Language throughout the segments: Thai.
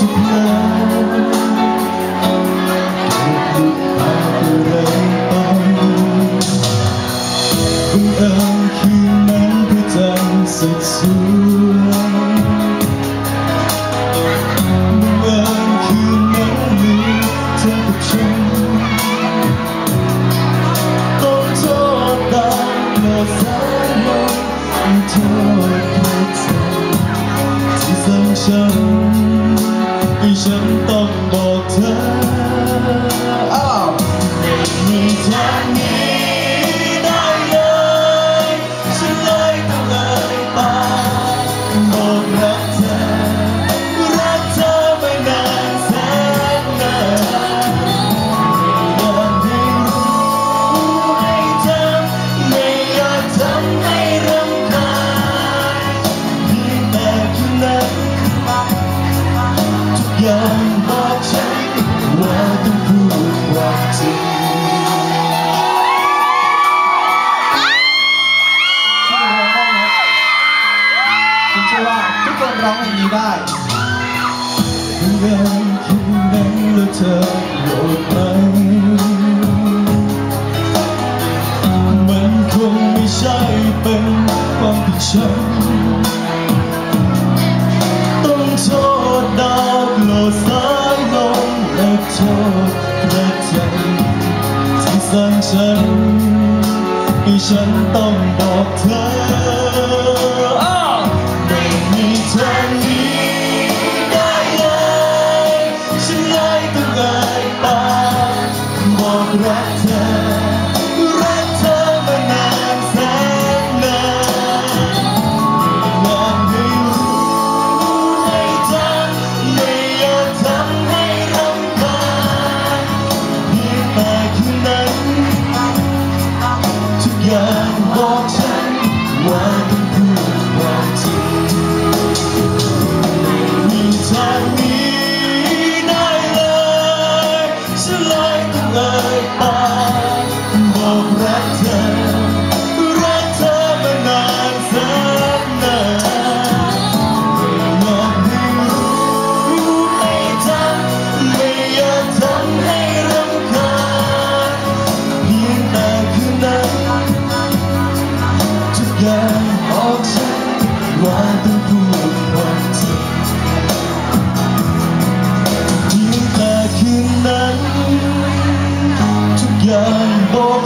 Tổng Châu Tăng một sáng nay như trời đất trời. ฉัน องเพลงนี้ได้เงินคิดนั้นแล้วเธอโกรธไหมมันคงไม่ใช่เป็นความผิดฉันต้องโทษดาวโลสายลมและโทษพระจันทร์ที่สั่งฉันให้ฉันต้องบอกเธอ มีทางหนี้ได้เลยฉันเลยต้องเอ่ยปากบอกรักเธอ รักเธอมานานแสนนานไม่อยากให้รู้ให้จำไม่อยากทำให้รำคาญเพียงแต่ค่นั้นทุกอย่างบอกฉันว่าต้องพูด that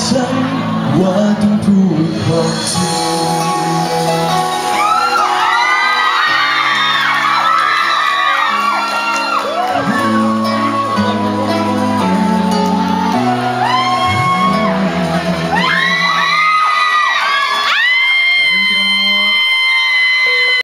ฉันว่าต้องพูดความจริง